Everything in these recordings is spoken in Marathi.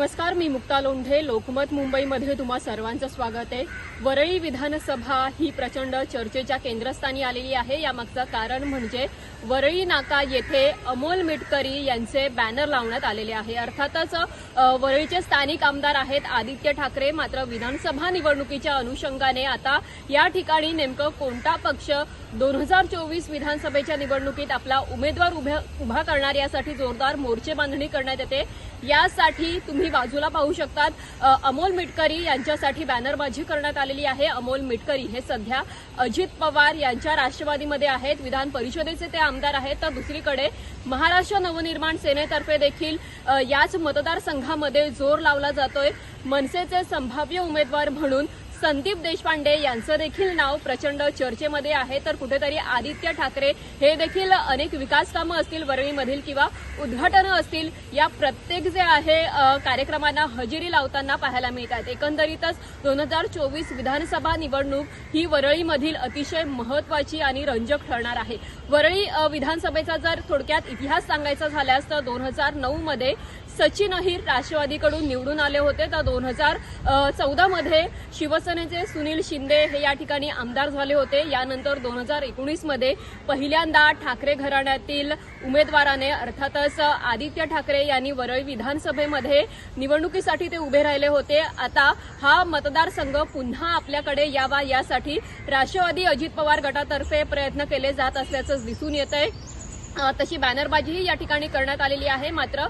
नमस्कार मी मुक्ता लोंढे लोकमत मुंबईमध्ये तुम्हा सर्वांचं स्वागत आहे. वरळी विधानसभा ही प्रचंड चर्चेच्या केंद्रस्थानी आलेली आहे. यामागचं कारण म्हणजे वरळी नाका येथे अमोल मिटकरी यांचे बॅनर लावण्यात आलेले आहे. अर्थातच वरळीचे स्थानिक आमदार आहेत आदित्य ठाकरे. मात्र विधानसभा निवडणुकीच्या अनुषंगाने आता या ठिकाणी नेमकं कोणता पक्ष दोन हजार चोवीस विधानसभेच्या निवडणुकीत आपला उमेदवार उभा करणार यासाठी जोरदार मोर्चे बांधणी करण्यात येते. यासाठी तुम्ही बाजूला पाहू शकतात. अमोल मिटकरी यांच्यासाठी बॅनरबाजी करण्यात आलेली आहे. अमोल मिटकरी हे सध्या अजित पवार यांच्या राष्ट्रवादीमध्ये आहेत. विधान परिषदेचे ते आमदार आहेत. तर दुसरीकडे महाराष्ट्र नवनिर्माण सेनेतर्फे देखील याच मतदारसंघामध्ये जोर लावला जातोय. मनसेचे संभाव्य उमेदवार म्हणून संदीप देशपांडे यांचं देखील नाव प्रचंड चर्चेमध्ये आहे. तर कुठेतरी आदित्य ठाकरे हे देखील अनेक विकास कामं असतील वरळीमधील किंवा उद्घाटनं असतील या प्रत्येक जे आहे कार्यक्रमांना हजेरी लावताना पाहायला मिळतात. एकंदरीतच दोन हजार चोवीस विधानसभा निवडणूक ही वरळीमधील अतिशय महत्वाची आणि रंजक ठरणार आहे. वरळी विधानसभेचा जर थोडक्यात इतिहास सांगायचा झाल्यास तर दोन हजार नऊमध्ये सचिन अहिर राष्ट्रवादीकडून निवडून आले होते. तर दोन हजार चौदामध्ये शिवसेनेचे सुनील शिंदे हे या ठिकाणी आमदार झाले होते. यानंतर दोन हजार एकोणीसमध्ये पहिल्यांदा ठाकरे घराण्यातील उमेदवाराने अर्थातच आदित्य ठाकरे यांनी वरळी विधानसभेमध्ये निवडणुकीसाठी ते उभे राहिले होते. आता हा मतदारसंघ पुन्हा आपल्याकडे यावा यासाठी राष्ट्रवादी अजित पवार गटातर्फे प्रयत्न केले जात असल्याचं दिसून येत आहे तशी बॅनरबाजीही या ठिकाणी करण्यात आलेली आहे. मात्र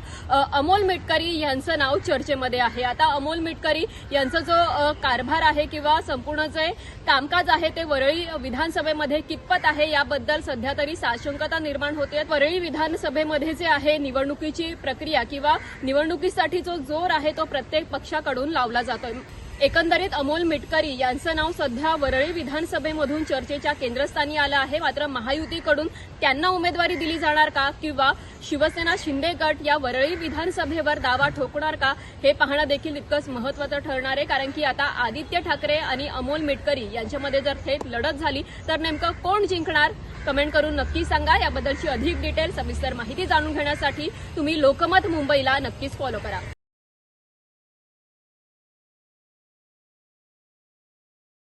अमोल मिटकरी यांचं नाव चर्चेमध्ये आहे. आता अमोल मिटकरी यांचा जो कारभार आहे किंवा संपूर्ण जे कामकाज आहे ते वरळी विधानसभेमध्ये कितपत आहे याबद्दल सध्या तरी साशंकता निर्माण होते वरळी विधानसभेमध्ये जे आहे निवडणुकीची प्रक्रिया किंवा निवडणुकीसाठी जो जोर आहे तो प्रत्येक पक्षाकडून लावला जातोय. एकंदरीत अमोल मिटकरी यांचं नाव सध्या वरळी विधानसभेमधून चर्चेच्या केंद्रस्थानी आलं आहे. मात्र महायुतीकडून त्यांना उमेदवारी दिली जाणार का किंवा शिवसेना शिंदे गट या वरळी विधानसभेवर दावा ठोकणार का हे पाहणं देखील तितकंच महत्वाचं ठरणार आहे. कारण की आता आदित्य ठाकरे आणि अमोल मिटकरी यांच्यामध्ये जर थेट लढत झाली तर नेमकं कोण जिंकणार? कमेंट करून नक्की सांगा. याबद्दलची अधिक डिटेल सविस्तर माहिती जाणून घेण्यासाठी तुम्ही लोकमत मुंबईला नक्कीच फॉलो करा.